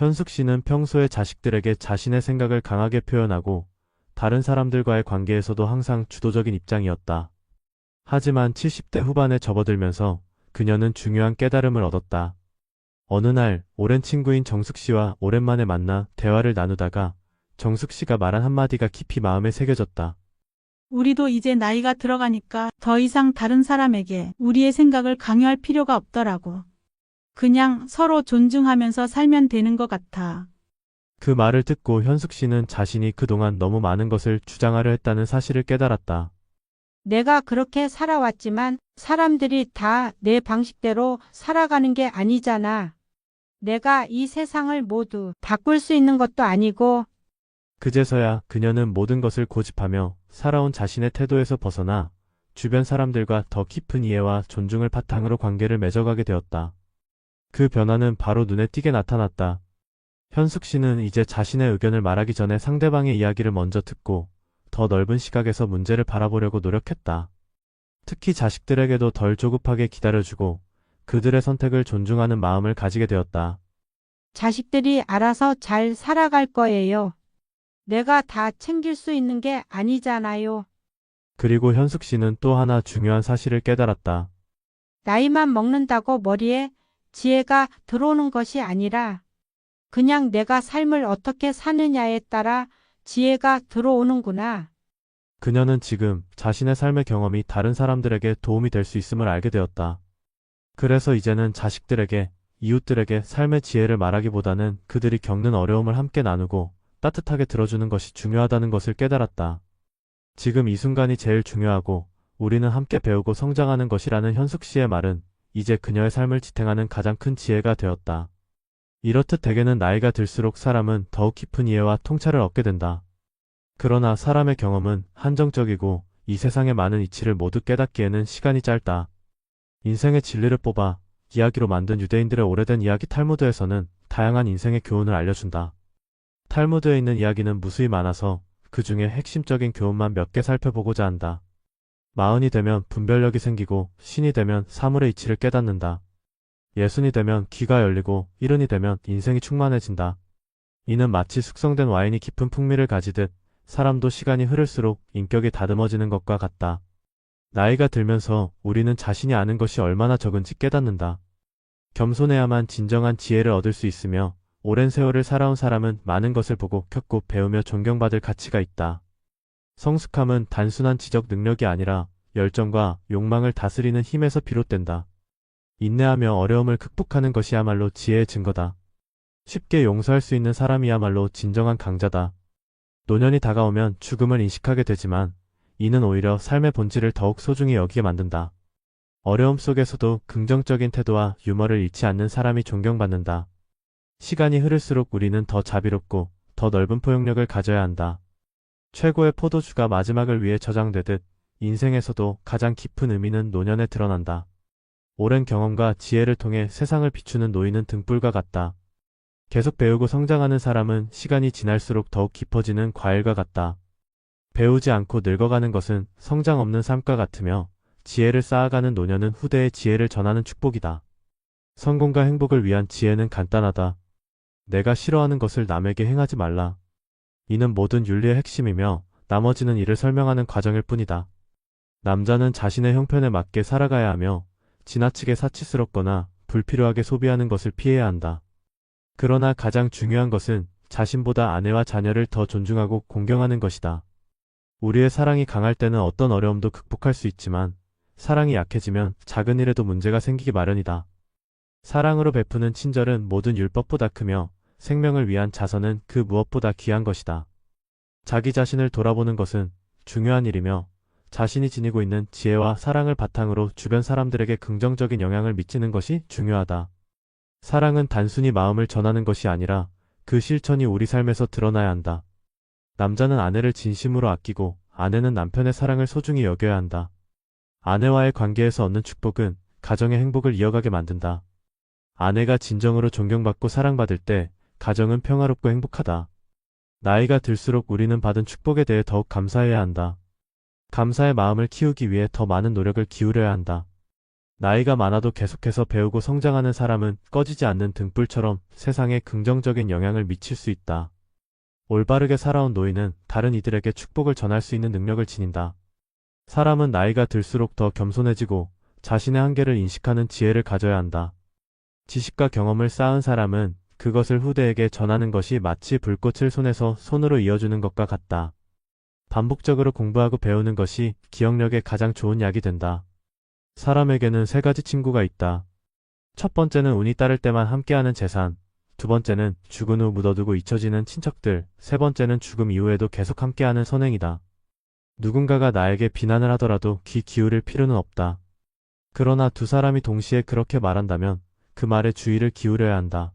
현숙 씨는 평소에 자식들에게 자신의 생각을 강하게 표현하고 다른 사람들과의 관계에서도 항상 주도적인 입장이었다. 하지만 70대 후반에 접어들면서 그녀는 중요한 깨달음을 얻었다. 어느 날 오랜 친구인 정숙 씨와 오랜만에 만나 대화를 나누다가 정숙 씨가 말한 한마디가 깊이 마음에 새겨졌다. 우리도 이제 나이가 들어가니까 더 이상 다른 사람에게 우리의 생각을 강요할 필요가 없더라고. 그냥 서로 존중하면서 살면 되는 것 같아. 그 말을 듣고 현숙 씨는 자신이 그동안 너무 많은 것을 주장하려 했다는 사실을 깨달았다. 내가 그렇게 살아왔지만 사람들이 다 내 방식대로 살아가는 게 아니잖아. 내가 이 세상을 모두 바꿀 수 있는 것도 아니고 그제서야 그녀는 모든 것을 고집하며 살아온 자신의 태도에서 벗어나 주변 사람들과 더 깊은 이해와 존중을 바탕으로 관계를 맺어가게 되었다. 그 변화는 바로 눈에 띄게 나타났다. 현숙 씨는 이제 자신의 의견을 말하기 전에 상대방의 이야기를 먼저 듣고 더 넓은 시각에서 문제를 바라보려고 노력했다. 특히 자식들에게도 덜 조급하게 기다려주고 그들의 선택을 존중하는 마음을 가지게 되었다. 자식들이 알아서 잘 살아갈 거예요. 내가 다 챙길 수 있는 게 아니잖아요. 그리고 현숙 씨는 또 하나 중요한 사실을 깨달았다. 나이만 먹는다고 머리에 지혜가 들어오는 것이 아니라 그냥 내가 삶을 어떻게 사느냐에 따라 지혜가 들어오는구나. 그녀는 지금 자신의 삶의 경험이 다른 사람들에게 도움이 될 수 있음을 알게 되었다. 그래서 이제는 자식들에게, 이웃들에게 삶의 지혜를 말하기보다는 그들이 겪는 어려움을 함께 나누고 따뜻하게 들어주는 것이 중요하다는 것을 깨달았다. 지금 이 순간이 제일 중요하고 우리는 함께 배우고 성장하는 것이라는 현숙 씨의 말은 이제 그녀의 삶을 지탱하는 가장 큰 지혜가 되었다. 이렇듯 대개는 나이가 들수록 사람은 더욱 깊은 이해와 통찰을 얻게 된다. 그러나 사람의 경험은 한정적이고 이 세상의 많은 이치를 모두 깨닫기에는 시간이 짧다. 인생의 진리를 뽑아 이야기로 만든 유대인들의 오래된 이야기 탈무드에서는 다양한 인생의 교훈을 알려준다. 탈무드에 있는 이야기는 무수히 많아서 그 중에 핵심적인 교훈만 몇 개 살펴보고자 한다. 마흔이 되면 분별력이 생기고 신이 되면 사물의 이치를 깨닫는다. 예순이 되면 귀가 열리고 일흔이 되면 인생이 충만해진다. 이는 마치 숙성된 와인이 깊은 풍미를 가지듯 사람도 시간이 흐를수록 인격이 다듬어지는 것과 같다. 나이가 들면서 우리는 자신이 아는 것이 얼마나 적은지 깨닫는다. 겸손해야만 진정한 지혜를 얻을 수 있으며 오랜 세월을 살아온 사람은 많은 것을 보고 겪고 배우며 존경받을 가치가 있다. 성숙함은 단순한 지적 능력이 아니라 열정과 욕망을 다스리는 힘에서 비롯된다. 인내하며 어려움을 극복하는 것이야말로 지혜의 증거다. 쉽게 용서할 수 있는 사람이야말로 진정한 강자다. 노년이 다가오면 죽음을 인식하게 되지만 이는 오히려 삶의 본질을 더욱 소중히 여기게 만든다. 어려움 속에서도 긍정적인 태도와 유머를 잃지 않는 사람이 존경받는다. 시간이 흐를수록 우리는 더 자비롭고 더 넓은 포용력을 가져야 한다. 최고의 포도주가 마지막을 위해 저장되듯 인생에서도 가장 깊은 의미는 노년에 드러난다. 오랜 경험과 지혜를 통해 세상을 비추는 노인은 등불과 같다. 계속 배우고 성장하는 사람은 시간이 지날수록 더욱 깊어지는 과일과 같다. 배우지 않고 늙어가는 것은 성장 없는 삶과 같으며 지혜를 쌓아가는 노년은 후대의 지혜를 전하는 축복이다. 성공과 행복을 위한 지혜는 간단하다. 내가 싫어하는 것을 남에게 행하지 말라. 이는 모든 윤리의 핵심이며 나머지는 이를 설명하는 과정일 뿐이다. 남자는 자신의 형편에 맞게 살아가야 하며 지나치게 사치스럽거나 불필요하게 소비하는 것을 피해야 한다. 그러나 가장 중요한 것은 자신보다 아내와 자녀를 더 존중하고 공경하는 것이다. 우리의 사랑이 강할 때는 어떤 어려움도 극복할 수 있지만 사랑이 약해지면 작은 일에도 문제가 생기기 마련이다. 사랑으로 베푸는 친절은 모든 율법보다 크며 생명을 위한 자선은 그 무엇보다 귀한 것이다. 자기 자신을 돌아보는 것은 중요한 일이며 자신이 지니고 있는 지혜와 사랑을 바탕으로 주변 사람들에게 긍정적인 영향을 미치는 것이 중요하다. 사랑은 단순히 마음을 전하는 것이 아니라 그 실천이 우리 삶에서 드러나야 한다. 남자는 아내를 진심으로 아끼고 아내는 남편의 사랑을 소중히 여겨야 한다. 아내와의 관계에서 얻는 축복은 가정의 행복을 이어가게 만든다. 아내가 진정으로 존경받고 사랑받을 때 가정은 평화롭고 행복하다. 나이가 들수록 우리는 받은 축복에 대해 더욱 감사해야 한다. 감사의 마음을 키우기 위해 더 많은 노력을 기울여야 한다. 나이가 많아도 계속해서 배우고 성장하는 사람은 꺼지지 않는 등불처럼 세상에 긍정적인 영향을 미칠 수 있다. 올바르게 살아온 노인은 다른 이들에게 축복을 전할 수 있는 능력을 지닌다. 사람은 나이가 들수록 더 겸손해지고 자신의 한계를 인식하는 지혜를 가져야 한다. 지식과 경험을 쌓은 사람은 그것을 후대에게 전하는 것이 마치 불꽃을 손에서 손으로 이어주는 것과 같다. 반복적으로 공부하고 배우는 것이 기억력에 가장 좋은 약이 된다. 사람에게는 세 가지 친구가 있다. 첫 번째는 운이 따를 때만 함께하는 재산, 두 번째는 죽은 후 묻어두고 잊혀지는 친척들, 세 번째는 죽음 이후에도 계속 함께하는 선행이다. 누군가가 나에게 비난을 하더라도 귀 기울일 필요는 없다. 그러나 두 사람이 동시에 그렇게 말한다면 그 말에 주의를 기울여야 한다.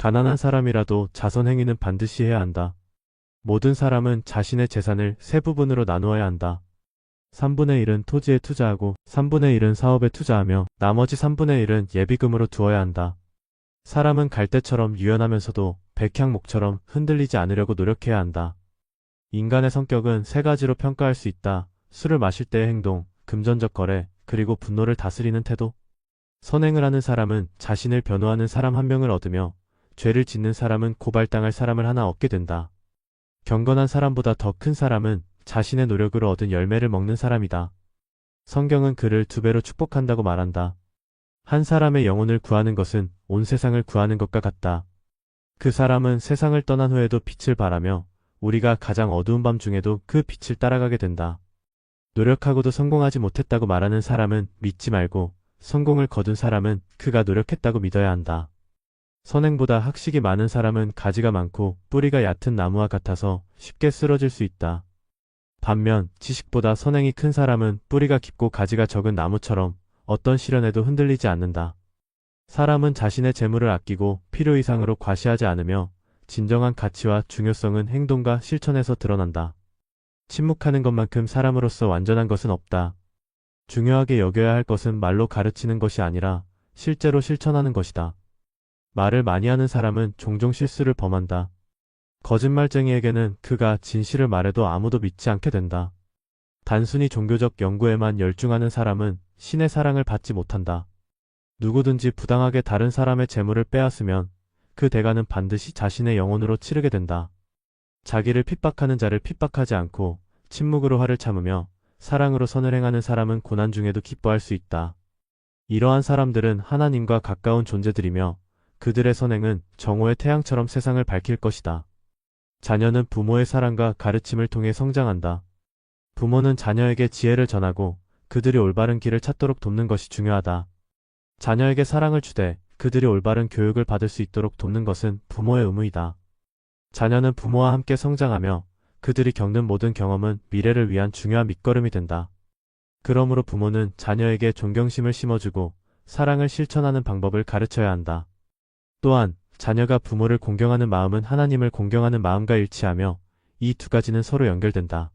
가난한 사람이라도 자선 행위는 반드시 해야 한다. 모든 사람은 자신의 재산을 세 부분으로 나누어야 한다. 3분의 1은 토지에 투자하고 3분의 1은 사업에 투자하며 나머지 3분의 1은 예비금으로 두어야 한다. 사람은 갈대처럼 유연하면서도 백향목처럼 흔들리지 않으려고 노력해야 한다. 인간의 성격은 세 가지로 평가할 수 있다. 술을 마실 때의 행동, 금전적 거래, 그리고 분노를 다스리는 태도. 선행을 하는 사람은 자신을 변호하는 사람 한 명을 얻으며 죄를 짓는 사람은 고발당할 사람을 하나 얻게 된다. 경건한 사람보다 더 큰 사람은 자신의 노력으로 얻은 열매를 먹는 사람이다. 성경은 그를 두 배로 축복한다고 말한다. 한 사람의 영혼을 구하는 것은 온 세상을 구하는 것과 같다. 그 사람은 세상을 떠난 후에도 빛을 바라며 우리가 가장 어두운 밤 중에도 그 빛을 따라가게 된다. 노력하고도 성공하지 못했다고 말하는 사람은 믿지 말고 성공을 거둔 사람은 그가 노력했다고 믿어야 한다. 선행보다 학식이 많은 사람은 가지가 많고 뿌리가 얕은 나무와 같아서 쉽게 쓰러질 수 있다. 반면 지식보다 선행이 큰 사람은 뿌리가 깊고 가지가 적은 나무처럼 어떤 시련에도 흔들리지 않는다. 사람은 자신의 재물을 아끼고 필요 이상으로 과시하지 않으며 진정한 가치와 중요성은 행동과 실천에서 드러난다. 침묵하는 것만큼 사람으로서 완전한 것은 없다. 중요하게 여겨야 할 것은 말로 가르치는 것이 아니라 실제로 실천하는 것이다. 말을 많이 하는 사람은 종종 실수를 범한다. 거짓말쟁이에게는 그가 진실을 말해도 아무도 믿지 않게 된다. 단순히 종교적 연구에만 열중하는 사람은 신의 사랑을 받지 못한다. 누구든지 부당하게 다른 사람의 재물을 빼앗으면 그 대가는 반드시 자신의 영혼으로 치르게 된다. 자기를 핍박하는 자를 핍박하지 않고 침묵으로 화를 참으며 사랑으로 선을 행하는 사람은 고난 중에도 기뻐할 수 있다. 이러한 사람들은 하나님과 가까운 존재들이며 그들의 선행은 정오의 태양처럼 세상을 밝힐 것이다. 자녀는 부모의 사랑과 가르침을 통해 성장한다. 부모는 자녀에게 지혜를 전하고 그들이 올바른 길을 찾도록 돕는 것이 중요하다. 자녀에게 사랑을 주되 그들이 올바른 교육을 받을 수 있도록 돕는 것은 부모의 의무이다. 자녀는 부모와 함께 성장하며 그들이 겪는 모든 경험은 미래를 위한 중요한 밑거름이 된다. 그러므로 부모는 자녀에게 존경심을 심어주고 사랑을 실천하는 방법을 가르쳐야 한다. 또한 자녀가 부모를 공경하는 마음은 하나님을 공경하는 마음과 일치하며 이 두 가지는 서로 연결된다.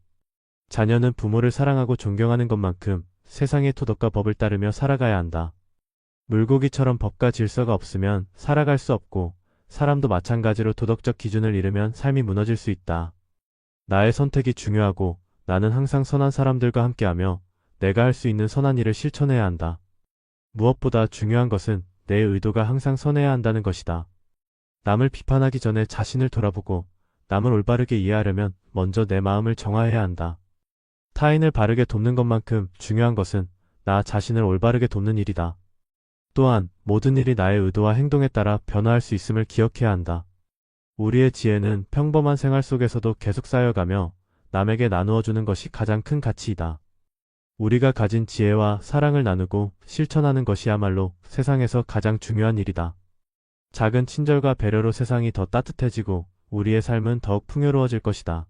자녀는 부모를 사랑하고 존경하는 것만큼 세상의 토덕과 법을 따르며 살아가야 한다. 물고기처럼 법과 질서가 없으면 살아갈 수 없고 사람도 마찬가지로 도덕적 기준을 잃으면 삶이 무너질 수 있다. 나의 선택이 중요하고 나는 항상 선한 사람들과 함께하며 내가 할 수 있는 선한 일을 실천해야 한다. 무엇보다 중요한 것은 내 의도가 항상 선해야 한다는 것이다. 남을 비판하기 전에 자신을 돌아보고 남을 올바르게 이해하려면 먼저 내 마음을 정화해야 한다. 타인을 바르게 돕는 것만큼 중요한 것은 나 자신을 올바르게 돕는 일이다. 또한 모든 일이 나의 의도와 행동에 따라 변화할 수 있음을 기억해야 한다. 우리의 지혜는 평범한 생활 속에서도 계속 쌓여가며 남에게 나누어 주는 것이 가장 큰 가치이다. 우리가 가진 지혜와 사랑을 나누고 실천하는 것이야말로 세상에서 가장 중요한 일이다. 작은 친절과 배려로 세상이 더 따뜻해지고 우리의 삶은 더욱 풍요로워질 것이다.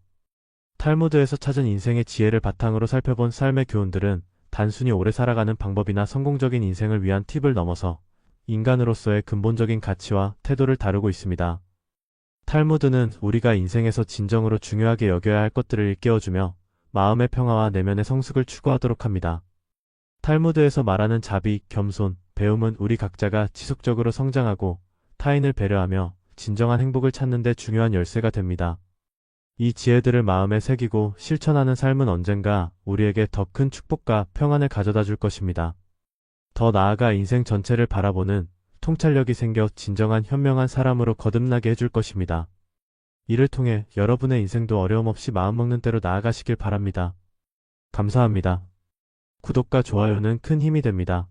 탈무드에서 찾은 인생의 지혜를 바탕으로 살펴본 삶의 교훈들은 단순히 오래 살아가는 방법이나 성공적인 인생을 위한 팁을 넘어서 인간으로서의 근본적인 가치와 태도를 다루고 있습니다. 탈무드는 우리가 인생에서 진정으로 중요하게 여겨야 할 것들을 일깨워주며 마음의 평화와 내면의 성숙을 추구하도록 합니다. 탈무드에서 말하는 자비, 겸손, 배움은 우리 각자가 지속적으로 성장하고 타인을 배려하며 진정한 행복을 찾는 데 중요한 열쇠가 됩니다. 이 지혜들을 마음에 새기고 실천하는 삶은 언젠가 우리에게 더 큰 축복과 평안을 가져다 줄 것입니다. 더 나아가 인생 전체를 바라보는 통찰력이 생겨 진정한 현명한 사람으로 거듭나게 해줄 것입니다. 이를 통해 여러분의 인생도 어려움 없이 마음먹는 대로 나아가시길 바랍니다. 감사합니다. 구독과 좋아요는 큰 힘이 됩니다.